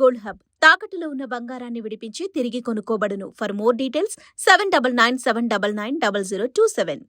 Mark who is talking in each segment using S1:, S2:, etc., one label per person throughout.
S1: Gold hub. తాకట్టులో ఉన్న బంగారాన్ని విడిపించి తిరిగి కొనుక్కోబడును. For more details seven double nine seven double nine double zero two seven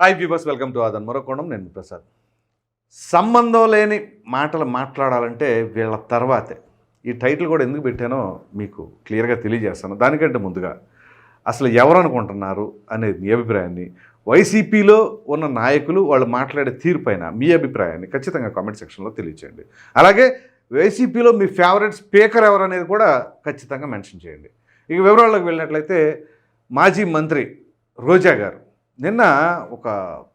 S2: hi viewers welcome to Aadhan మరొకోణం నేను ప్రసాద్. సంబంధం లేని మాటలు మాట్లాడాలంటే వీళ్ళ తర్వాతే. ఈ టైటిల్ కూడా ఎందుకు పెట్టానో మీకు క్లియర్గా తెలియజేస్తాను. దానికంటే ముందుగా అసలు ఎవరు అనుకుంటున్నారు అనేది మీ అభిప్రాయాన్ని వైసీపీలో ఉన్న నాయకులు వాళ్ళు మాట్లాడే తీరు పైన మీ అభిప్రాయాన్ని ఖచ్చితంగా కామెంట్ సెక్షన్లో తెలియచేయండి. అలాగే వైసీపీలో మీ ఫేవరెట్ స్పీకర్ ఎవరు అనేది కూడా ఖచ్చితంగా మెన్షన్ చేయండి. ఇక వివరాల్లోకి వెళ్ళినట్లయితే మాజీ మంత్రి రోజా గారు నిన్న ఒక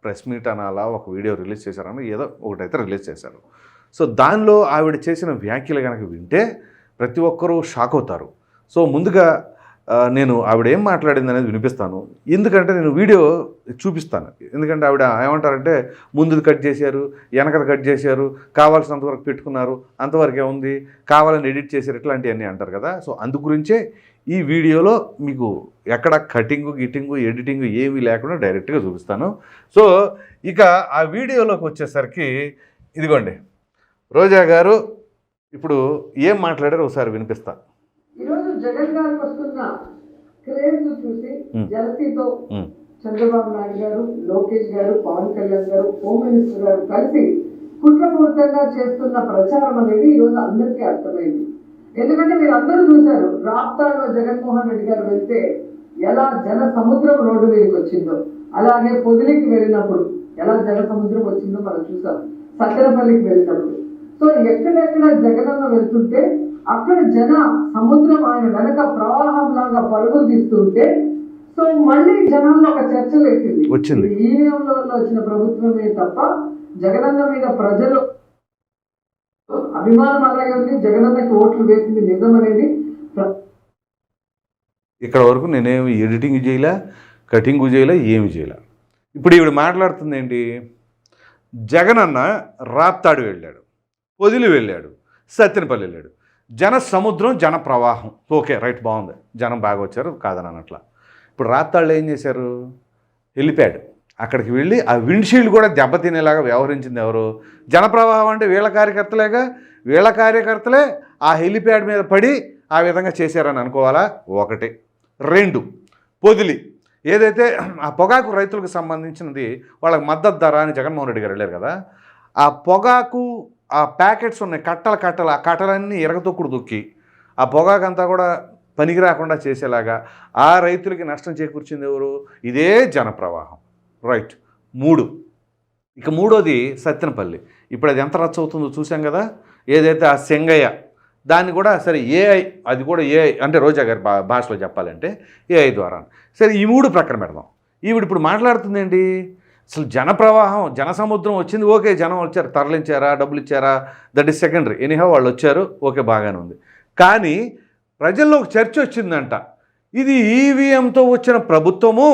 S2: ప్రెస్ మీట్ అనాలా ఒక వీడియో రిలీజ్ చేశారని ఏదో ఒకటైతే రిలీజ్ చేశారు. సో దానిలో ఆవిడ చేసిన వ్యాఖ్యలు కనుక వింటే ప్రతి ఒక్కరూ షాక్ అవుతారు. సో ముందుగా నేను ఆవిడ ఏం మాట్లాడింది అనేది వినిపిస్తాను. ఎందుకంటే నేను వీడియో చూపిస్తాను. ఎందుకంటే ఆవిడ ఏమంటారంటే ముందుది కట్ చేశారు వెనకది కట్ చేశారు కావాల్సినంత వరకు పెట్టుకున్నారు అంతవరకే ఉంది కావాలని ఎడిట్ చేశారు ఇట్లాంటివన్నీ అంటారు కదా. సో అందు గురించే ఈ వీడియోలో మీకు ఎక్కడ కటింగు గిటింగు ఎడిటింగ్ ఏమీ లేకుండా డైరెక్ట్గా చూపిస్తాను. సో ఇక ఆ వీడియోలోకి వచ్చేసరికి ఇదిగోండి. రోజా గారు ఇప్పుడు ఏం మాట్లాడారో ఒకసారి వినిపిస్తా.
S3: ఈరోజు జగన్ గారికి వస్తున్న క్రేజ్ చూసి. జలసీతో చంద్రబాబు నాయుడు గారు లోకేష్ గారు పవన్ కళ్యాణ్ గారు హోమ్ మినిస్టర్ గారు కలిసి కుట్రపూరితంగా చేస్తున్న ప్రచారం అనేది ఈరోజు అందరికీ అర్థమైంది. ఎందుకంటే మీరు అందరూ చూశారు రాప్తాడులో జగన్మోహన్ రెడ్డి గారు వెళ్తే ఎలా జన సముద్రం రోడ్డు మీదకి వచ్చిందో అలాగే పొదిలికి వెళ్ళినప్పుడు ఎలా జన సముద్రం వచ్చిందో మనం చూసాం. సత్తెనపల్లికి వెళ్ళినప్పుడు. సో ఎక్కడెక్కడ జగనన్న వెళ్తుంటే అక్కడ జన సముద్రం ఆయన వెనక ప్రవాహం లాగా పరుగులు తీస్తుంటే సో మళ్ళీ జనంలో ఒక చర్చ లేసింది
S2: వచ్చింది.
S3: ఈవీఎంల వచ్చిన ప్రభుత్వమే తప్ప జగనన్న మీద ప్రజలు అభిమానం అలాగే ఉంది జగనన్నకి ఓట్లు వేసింది నిజం అనేది
S2: ఇక్కడ వరకు నేనేమి ఎడిటింగ్ చేయలే కటింగ్ చేయలే ఏమి చేయలే. ఇప్పుడు ఈవిడ మాట్లాడుతుంది ఏంటి జగన్ అన్న రాప్తాడు వెళ్ళాడు. వదిలి వెళ్ళాడు. సత్యనపల్లి వెళ్ళాడు. జన సముద్రం జన ప్రవాహం. ఓకే రైట్ బాగుంది. జనం బాగా వచ్చారు కాదని అన్నట్ల ఇప్పుడు రాత్తాళ్ళు ఏం చేశారు? వెళ్ళిపోయాడు. అక్కడికి వెళ్ళి ఆ విండ్షీల్డ్ కూడా దెబ్బతినేలాగా వ్యవహరించింది ఎవరు? జనప్రవాహం అంటే వీళ్ళ కార్యకర్తలేగా? వీళ్ళ కార్యకర్తలే ఆ హెలిప్యాడ్ మీద పడి ఆ విధంగా చేశారని అనుకోవాలా? ఒకటి. రెండు. పొదిలి. ఏదైతే ఆ పొగాకు రైతులకు సంబంధించినది వాళ్ళకి మద్దతు ధర అని జగన్మోహన్ రెడ్డి గారు వెళ్ళారు కదా ఆ పొగాకు ఆ ప్యాకెట్స్ ఉన్నాయి కట్టల కట్టలు. ఆ కట్టలన్నీ ఎరగతొక్కుడు దొక్కి ఆ పొగాకు అంతా కూడా పనికి రాకుండా చేసేలాగా ఆ రైతులకి నష్టం చేకూర్చింది ఎవరు? ఇదే జనప్రవాహం. రైట్. మూడు. ఇక మూడోది సత్తెనపల్లి. ఇప్పుడు అది ఎంత రచ్చ అవుతుందో చూసాం కదా? ఏదైతే ఆ సెంగయ్య దాన్ని కూడా సరే ఏఐ అది కూడా ఏఐ అంటే రోజా గారి భాషలో చెప్పాలంటే ఏఐ ద్వారా సరే ఈ మూడు ప్రక్కన పెడదాం. ఈవిడ ఇప్పుడు మాట్లాడుతుంది ఏంటి అసలు జన ప్రవాహం జన సముద్రం వచ్చింది ఓకే జనం వచ్చారు తరలించారా డబ్బులు ఇచ్చారా దట్ ఈస్ సెకండరీ. ఎనీహో వాళ్ళు వచ్చారు ఓకే బాగానే ఉంది. కానీ ప్రజల్లో ఒక చర్చ వచ్చిందంట. ఇది ఈవీఎంతో వచ్చిన ప్రభుత్వము.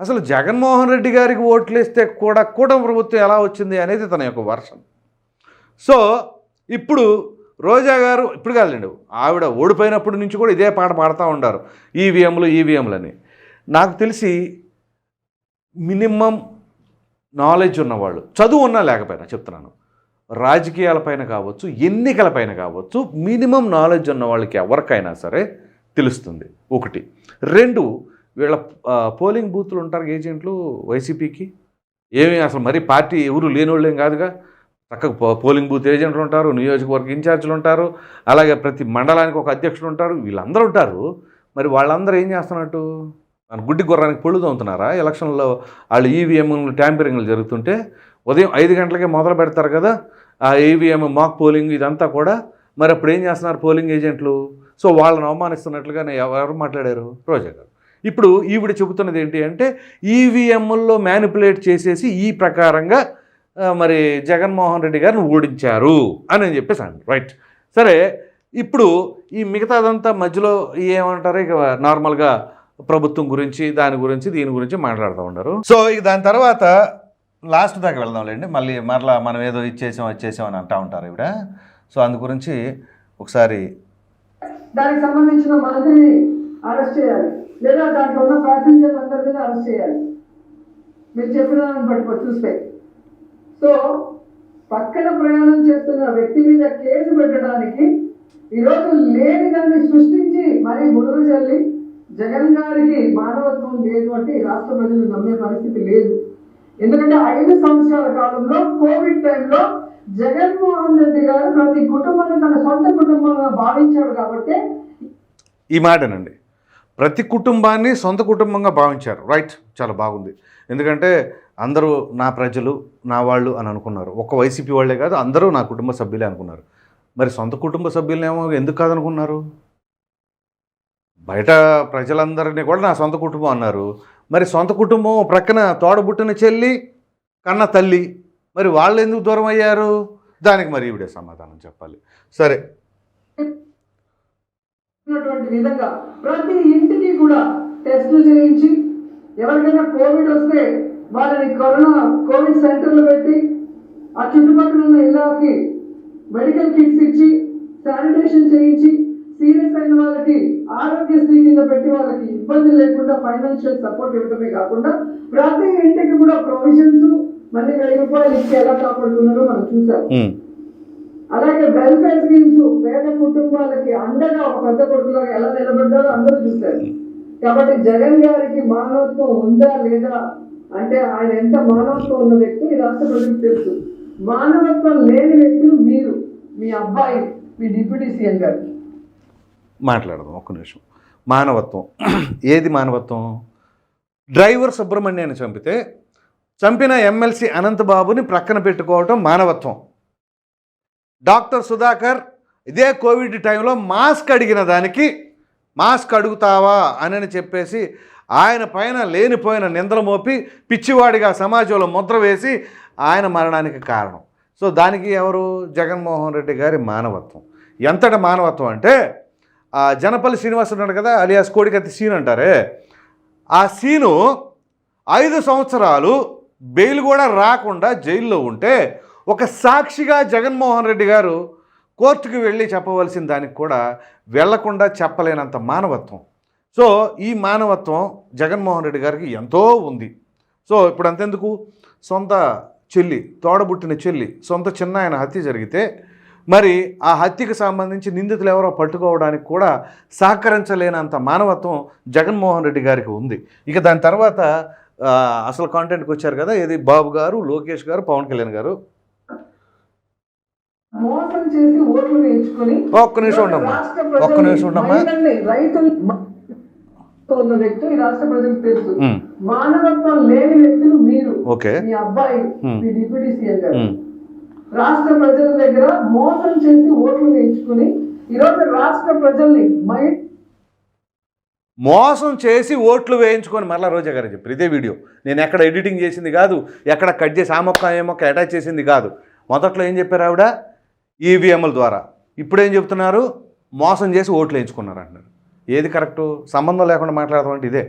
S2: అసలు జగన్మోహన్ రెడ్డి గారికి ఓట్లు వేస్తే కూడా కూటమి ప్రభుత్వం ఎలా వచ్చింది అనేది తన యొక్క వర్షన్. సో ఇప్పుడు రోజా గారు ఇప్పుడు కాదండి ఆవిడ ఓడిపోయినప్పటి నుంచి కూడా ఇదే పాట పాడుతూ ఉంటారు ఈవీఎంలు ఈవీఎంలని. నాకు తెలిసి మినిమం నాలెడ్జ్ ఉన్నవాళ్ళు. చదువు ఉన్నా లేకపోయినా చెప్తున్నాను. రాజకీయాలపైన కావచ్చు ఎన్నికలపైన కావచ్చు మినిమం నాలెడ్జ్ ఉన్న వాళ్ళకి ఎవరికైనా సరే తెలుస్తుంది. ఒకటి. రెండు వీళ్ళ పోలింగ్ బూత్లు ఉంటారు ఏజెంట్లు వైసీపీకి? ఏమి అసలు మరి పార్టీ ఎవరు లేని ఏం కాదుగా? చక్కగా పోలింగ్ బూత్ ఏజెంట్లు ఉంటారు నియోజకవర్గ ఇన్ఛార్జీలు ఉంటారు అలాగే ప్రతి మండలానికి ఒక అధ్యక్షుడు ఉంటారు వీళ్ళందరూ ఉంటారు. మరి వాళ్ళందరూ ఏం చేస్తున్నట్టు? గుడ్డి గుర్రానికి పళ్ళు తోముతున్నారా? ఎలక్షన్లో వాళ్ళు ఈవీఎంలు ట్యాంపరింగ్లు జరుగుతుంటే ఉదయం ఐదు గంటలకే మొదలు పెడతారు కదా ఆ ఈవీఎం మాక్ పోలింగ్ ఇదంతా కూడా. మరి అప్పుడు ఏం చేస్తున్నారు పోలింగ్ ఏజెంట్లు సో వాళ్ళని అవమానిస్తున్నట్లుగా ఎవరు మాట్లాడారు? రోజా గారు. ఇప్పుడు ఈవిడ చెబుతున్నది ఏంటి అంటే ఈవీఎంల్లో మ్యానిపులేట్ చేసేసి ఈ ప్రకారంగా మరి జగన్మోహన్ రెడ్డి గారిని ఓడించారు అని అని చెప్పేసి అండి రైట్ సరే ఇప్పుడు ఈ మిగతాదంతా మధ్యలో ఏమంటారు? ఇక నార్మల్గా ప్రభుత్వం గురించి దాని గురించి దీని గురించి మాట్లాడుతూ ఉన్నారు. సో ఇక దాని తర్వాత లాస్ట్ దాకా వెళ్దాంలేండి. మళ్ళీ మరలా మనం ఏదో ఇచ్చేసాం వచ్చేసాం అని అంటూ ఉంటారు ఇవిడ సో అందు గురించి ఒకసారి
S3: దానికి సంబంధించిన మంత్రిని అరెస్ట్ చేయాలి. లేదా దాంట్లో ఉన్న ప్యాసింజర్లు అందరి మీద అరెస్ట్ చేయాలి. మీరు చెప్పిన దాన్ని బట్టి చూస్తే. సో పక్కన ప్రయాణం చేస్తున్న వ్యక్తి మీద కేసు పెట్టడానికి ఈరోజు లేని దాన్ని సృష్టించి మరీ బురద చల్లి జగన్ గారికి మానవత్వం లేదు అంటే రాష్ట్ర ప్రజలు నమ్మే పరిస్థితి లేదు. ఎందుకంటే ఐదు సంవత్సరాల కాలంలో కోవిడ్ టైంలో జగన్మోహన్ రెడ్డి గారు ప్రతి కుటుంబాన్ని తన సొంత కుటుంబంగా భావించాడు కాబట్టి
S2: ఈ మాటనండి. ప్రతి కుటుంబాన్ని సొంత కుటుంబంగా భావించారు. రైట్ చాలా బాగుంది. ఎందుకంటే అందరూ నా ప్రజలు నా వాళ్ళు అని అనుకున్నారు. ఒక్క వైసీపీ వాళ్ళే కాదు అందరూ నా కుటుంబ సభ్యులే అనుకున్నారు. మరి సొంత కుటుంబ సభ్యులనేమో ఎందుకు కాదనుకున్నారు? బయట ప్రజలందరినీ కూడా నా సొంత కుటుంబం అన్నారు. మరి సొంత కుటుంబం ప్రక్కన తోడబుట్టిన చెల్లి కన్న తల్లి మరి వాళ్ళు ఎందుకు దూరం అయ్యారు? దానికి మరి ఈవిడే సమాధానం చెప్పాలి. సరే.
S3: విధంగా ప్రతి ఇంటికి కూడా టెస్టులు చేయించి ఎవరికైనా కోవిడ్ వస్తే వాళ్ళని కరోనా కోవిడ్ సెంటర్లు పెట్టి ఆ చుట్టుపక్కల ఉన్న ఇళ్ళకి మెడికల్ కిట్స్ ఇచ్చి శానిటేషన్ చేయించి సీరియస్ అయిన వాళ్ళకి ఆరోగ్యశ్రీ కింద పెట్టి వాళ్ళకి ఇబ్బంది లేకుండా ఫైనాన్షియల్ సపోర్ట్ ఇవ్వడమే కాకుండా ప్రతి ఇంటికి కూడా ప్రొవిజన్స్ మళ్ళీ వెయ్యి రూపాయలు ఇచ్చి ఎలా కాపాడుతున్నారో మనం చూసాం. అలాగే వెల్ఫేర్ స్కీమ్స్ పేద కుటుంబాలకి అండగా ఒక పెద్ద కొడుకులాగా ఎలా నిలబడ్డారో అందరూ చూశారు. కాబట్టి జగన్ గారికి మానవత్వం ఉందా లేదా అంటే ఆయన ఎంత మానవత్వం ఉన్న వ్యక్తి ఈ రాష్ట్ర ప్రజలకు తెలుసు. మానవత్వం లేని వ్యక్తులు మీరు మీ అబ్బాయి మీ డిప్యూటీ సీఎం గారు.
S2: మాట్లాడదాం ఒక్క నిమిషం. మానవత్వం. ఏది మానవత్వం? డ్రైవర్ సుబ్రహ్మణ్యాన్ని చంపితే చంపిన ఎమ్మెల్సీ అనంతబాబుని ప్రక్కన పెట్టుకోవటం మానవత్వం. డాక్టర్ సుధాకర్ ఇదే కోవిడ్ టైంలో మాస్క్ అడిగిన దానికి మాస్క్ అడుగుతావా? అని చెప్పేసి ఆయన పైన లేనిపోయిన నిందలు మోపి పిచ్చివాడిగా సమాజంలో ముద్ర వేసి ఆయన మరణానికి కారణం. సో దానికి ఎవరు? జగన్మోహన్ రెడ్డి గారి మానవత్వం. ఎంతటి మానవత్వం అంటే జనపల్లి శ్రీనివాస్ ఉన్నాడు కదా అలియాస్ కోడికత్తి సీన్ అంటారే. ఆ సీను ఐదు సంవత్సరాలు బెయిల్ కూడా రాకుండా జైల్లో ఉంటే ఒక సాక్షిగా జగన్మోహన్ రెడ్డి గారు కోర్టుకు వెళ్ళి చెప్పవలసిన దానికి కూడా వెళ్ళకుండా చెప్పలేనంత మానవత్వం. సో ఈ మానవత్వం జగన్మోహన్ రెడ్డి గారికి ఎంతో ఉంది. సో ఇప్పుడు అంతెందుకు? సొంత చెల్లి తోడబుట్టిన చెల్లి సొంత చిన్న ఆయన హత్య జరిగితే మరి ఆ హత్యకు సంబంధించి నిందితులు ఎవరో పట్టుకోవడానికి కూడా సహకరించలేనంత మానవత్వం జగన్మోహన్ రెడ్డి గారికి ఉంది. ఇక దాని తర్వాత అసలు కాంటెంట్కి వచ్చారు కదా ఇది బాబు గారు లోకేష్ గారు పవన్ కళ్యాణ్ గారు. ఒక్క నిమిషం ఉండమ్మా. ఒక్క నిమిషం ఉండమ్మా.
S3: మహిళల్ని, రైతులు ఉన్న వ్యక్తి ఈ రాష్ట్ర ప్రజలకు తెలుసు.
S2: ఉమ్,
S3: మానవత్వం లేని వ్యక్తులు మీరు.
S2: ఓకే.
S3: మీ అబ్బాయి. మీ డిప్యూటీ సీఎం గారు. రాష్ట్ర ప్రజల దగ్గర మోసం చేసి ఓట్లు వేయించుకుని ఈరోజు రాష్ట్ర ప్రజల్ని మై
S2: మోసం చేసి ఓట్లు వేయించుకొని మరలా రోజా గారు చెప్పారు. ఇదే వీడియో. నేను ఎక్కడ ఎడిటింగ్ చేసింది కాదు ఎక్కడ కట్ చేసి ఆ మొక్క ఏ మొక్క అటాచ్ చేసింది కాదు. మొదట్లో ఏం చెప్పారు ఆవిడ? ఈవీఎంల ద్వారా. ఇప్పుడేం చెప్తున్నారు? మోసం చేసి ఓట్లు వేయించుకున్నారు అంటున్నారు. ఏది కరెక్టు? సంబంధం లేకుండా మాట్లాడదాం అంటే ఇదే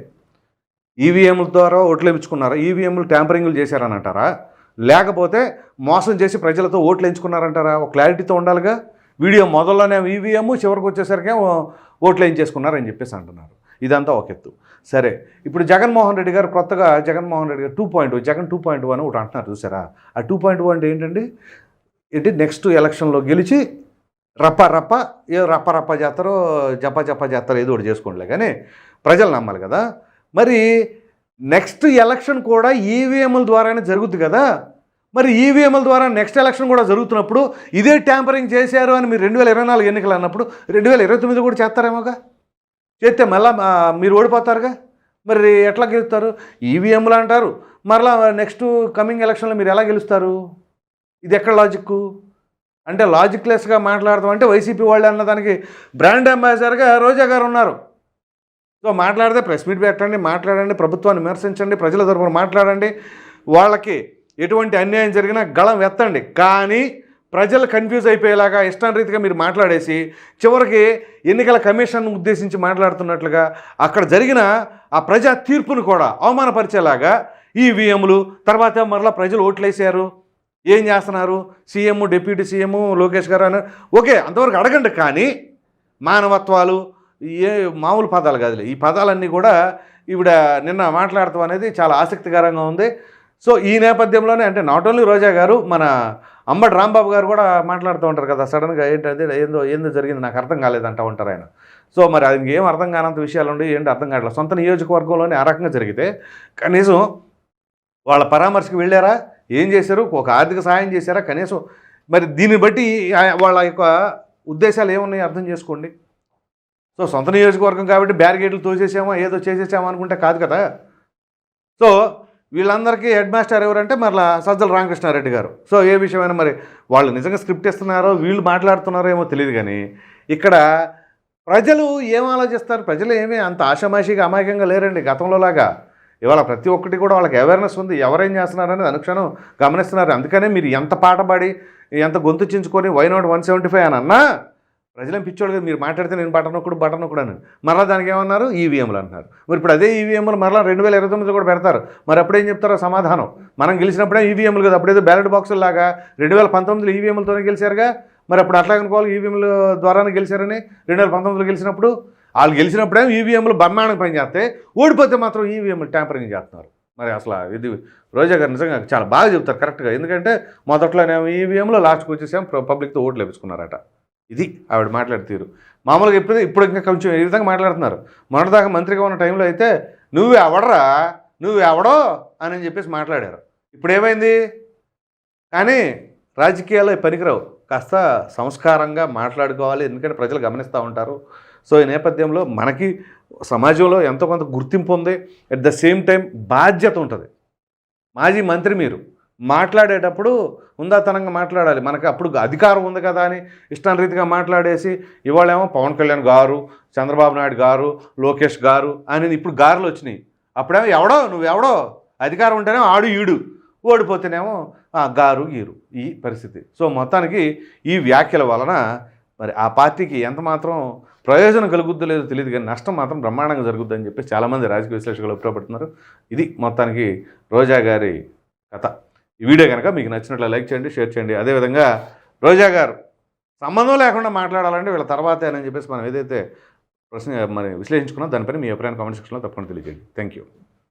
S2: ఈవీఎంల ద్వారా ఓట్లు వేయించుకున్నారా? ఈవీఎంలు ట్యాంపరింగ్లు చేశారని అంటారా? లేకపోతే మోసం చేసి ప్రజలతో ఓట్లు ఎంచుకున్నారంటారా? ఒక క్లారిటీతో ఉండాలిగా? వీడియో మొదల్లోనే ఈవీఎం చివరికి వచ్చేసరికి ఓట్లు వేయించేసుకున్నారని చెప్పేసి అంటున్నారు. ఇదంతా ఒక ఎత్తు. సరే ఇప్పుడు జగన్మోహన్ రెడ్డి గారు కొత్తగా జగన్మోహన్ రెడ్డి గారు two point Jagan two point one ఒకటి అంటున్నారు చూసారా? ఆ టూ పాయింట్ వన్ అంటే ఏంటండి? ఏంటి నెక్స్ట్ ఎలక్షన్లో గెలిచి రప్ప రప్ప ఏ రప్ప రప్ప చేస్తారో జప జప చేస్తారో ఏదో ఒకటి చేసుకోండిలే కానీ ప్రజలు నమ్మాలి కదా. మరి నెక్స్ట్ ఎలక్షన్ కూడా ఈవీఎంల ద్వారానే జరుగుద్ది కదా? మరి ఈవీఎంల ద్వారా నెక్స్ట్ ఎలక్షన్ కూడా జరుగుతున్నప్పుడు ఇదే ట్యాంపరింగ్ చేశారు అని మీరు రెండు వేల ఇరవై నాలుగు ఎన్నికలు అన్నప్పుడు రెండు వేల ఇరవై తొమ్మిది కూడా చేస్తారేమోగా? చేస్తే మళ్ళా మీరు ఓడిపోతారుగా? మరి ఎట్లా గెలుస్తారు? ఈవీఎంలు అంటారు. మరలా నెక్స్ట్ కమింగ్ ఎలక్షన్లో మీరు ఎలా గెలుస్తారు? ఇది ఎక్కడ లాజిక్ అంటే లాజిక్లెస్గా మాట్లాడతాం అంటే వైసీపీ వాళ్ళు అన్నదానికి బ్రాండ్ అంబాసిడర్గా రోజా గారు ఉన్నారు. సో మాట్లాడితే ప్రెస్ మీట్ పెట్టండి మాట్లాడండి ప్రభుత్వాన్ని విమర్శించండి ప్రజల తరఫున మాట్లాడండి. వాళ్ళకి ఎటువంటి అన్యాయం జరిగినా గళం ఎత్తండి కానీ ప్రజలు కన్ఫ్యూజ్ అయిపోయేలాగా ఇష్టారీతిగా మీరు మాట్లాడేసి చివరికి ఎన్నికల కమిషన్ ఉద్దేశించి మాట్లాడుతున్నట్లుగా అక్కడ జరిగిన ఆ ప్రజా తీర్పును కూడా అవమానపరిచేలాగా ఈవీఎంలు తర్వాత మరలా ప్రజలు ఓట్లేసారు ఏం చేస్తున్నారు? సీఎం డిప్యూటీ సీఎం లోకేష్ గారు అని ఓకే అంతవరకు అడగండి కానీ మానవత్వాలు ఏ మామూలు పదాలు కాదులే. ఈ పదాలన్నీ కూడా ఈవిడ నిన్న మాట్లాడటం అనేది చాలా ఆసక్తికరంగా ఉంది. సో ఈ నేపథ్యంలోనే అంటే నాట్ ఓన్లీ రోజా గారు మన అంబటి రాంబాబు గారు కూడా మాట్లాడుతూ ఉంటారు కదా సడన్గా ఏంటంటే ఏందో ఏందో జరిగింది నాకు అర్థం కాలేదంటూ ఉంటారు ఆయన. సో మరి అది ఏం అర్థం కానంత విషయాలు ఉండి ఏంటి అర్థం కావట్లేదు సొంత నియోజకవర్గంలోనే ఆ రకంగా జరిగితే కనీసం వాళ్ళ పరామర్శకు వెళ్ళారా ఏం చేశారు ఒక ఆర్థిక సహాయం చేశారా కనీసం మరి దీన్ని బట్టి వాళ్ళ యొక్క ఉద్దేశాలు ఏమున్నాయి అర్థం చేసుకోండి. సో సొంత నియోజకవర్గం కాబట్టి బ్యారిగేట్లు తోసేసామో ఏదో చేసేసామో అనుకుంటే కాదు కదా. సో వీళ్ళందరికీ హెడ్ మాస్టర్ ఎవరంటే మరలా సజ్జల రామకృష్ణారెడ్డి గారు. సో ఏ విషయమైనా మరి వాళ్ళు నిజంగా స్క్రిప్ట్ ఇస్తున్నారో వీళ్ళు మాట్లాడుతున్నారో ఏమో తెలియదు కానీ ఇక్కడ ప్రజలు ఏం ఆలోచిస్తారు? ప్రజలు ఏమీ అంత ఆషమాషిగా అమాయకంగా లేరండి గతంలోలాగా ఇవాళ ప్రతి ఒక్కటి కూడా వాళ్ళకి అవేర్నెస్ ఉంది. ఎవరేం చేస్తున్నారనేది అనుక్షణం గమనిస్తున్నారు. అందుకనే మీరు ఎంత పాట పాడి ఎంత గొంతు చించుకొని why not one seventy five అని అన్నా ప్రజలేం పిచ్చోడు కదా మీరు మాట్లాడితే నేను బటన్ నొక్కుడు బటన్ నొక్కుడు అని మరలా దానికి ఏమన్నారు? ఈవీఎంలు అన్నారు. మరి ఇప్పుడు అదే ఈవీఎంలు మరలా రెండు వేల ఇరవై తొమ్మిది కూడా పెడతారు. మరి అప్పుడేం చెప్తారో సమాధానం. మనం గెలిచినప్పుడే ఈవీఎంలు కదా అప్పుడేదో బ్యాలెట్ బాక్సులు లాగా రెండు వేల పంతొమ్మిదిలో ఈవీఎంలతోనే గెలిచారుగా. మరి అప్పుడు అట్లా అనుకోవాలి ఈవీఎంల ద్వారానే గెలిచారని రెండు వేల పంతొమ్మిదిలో గెలిచినప్పుడు? వాళ్ళు గెలిచినప్పుడే ఈవీఎంలు బ్రహ్మాండంగా పనిచేస్తే ఓడిపోతే మాత్రం ఈవీఎంలు ట్యాంపరింగ్ చేస్తున్నారు. మరి అసలు ఇది రోజా గారు నిజంగా చాలా బాగా చెప్తారు కరెక్ట్గా ఎందుకంటే మొదట్లోనేమో ఈవీఎంలో లాస్ట్కి వచ్చేసాం. పబ్లిక్తో ఓట్లు లభించుకున్నారట ఇది ఆవిడ మాట్లాడుతీరు మామూలుగా ఇప్పుడు ఇప్పుడు ఇంకా కొంచెం ఈ విధంగా మాట్లాడుతున్నారు. మొన్నటిదాకా మంత్రిగా ఉన్న టైంలో అయితే నువ్వు ఎవడరా నువ్వు ఎవడో అని చెప్పేసి మాట్లాడారు. ఇప్పుడు ఏమైంది? కానీ రాజకీయాల్లో పనికిరావు. కాస్త సంస్కారంగా మాట్లాడుకోవాలి ఎందుకంటే ప్రజలు గమనిస్తూ ఉంటారు. సో ఈ నేపథ్యంలో మనకి సమాజంలో ఎంతో కొంత గుర్తింపు ఉంది. అట్ ద సేమ్ టైం బాధ్యత ఉంటుంది. మాజీ మంత్రి మీరు మాట్లాడేటప్పుడు ఉందాతనంగా మాట్లాడాలి. మనకి అప్పుడు అధికారం ఉంది కదా అని ఇష్టారీతిగా మాట్లాడేసి ఇవాళేమో పవన్ కళ్యాణ్ గారు చంద్రబాబు నాయుడు గారు లోకేష్ గారు అని ఇప్పుడు గారులు వచ్చినాయి. అప్పుడేమో ఎవడో నువ్వు ఎవడో అధికారం ఉంటేనేమో ఆడు ఈడు. ఓడిపోతేనేమో ఆ, గారు గీరు ఈ పరిస్థితి. సో మొత్తానికి ఈ వ్యాఖ్యల వలన మరి ఆ పార్టీకి ఎంత మాత్రం ప్రయోజనం కలుగుద్దో లేదో తెలియదు కానీ నష్టం మాత్రం బ్రహ్మాండంగా జరుగుద్దని చెప్పి చాలామంది రాజకీయ విశ్లేషకులు అభిప్రాయపడుతున్నారు. ఇది మొత్తానికి రోజా గారి కథ. ఈ వీడియో కనుక మీకు నచ్చినట్లు లైక్ చేయండి షేర్ చేయండి. అదేవిధంగా రోజా గారు సంబంధం లేకుండా మాట్లాడాలంటే వీళ్ళ తర్వాతే అని చెప్పేసి మనం ఏదైతే ప్రశ్న మరి విశ్లేషించుకున్నాం దానిపైన మీ అభిప్రాయం కామెంట్ సెక్షన్లో తప్పకుండా తెలియజేయండి. Thank you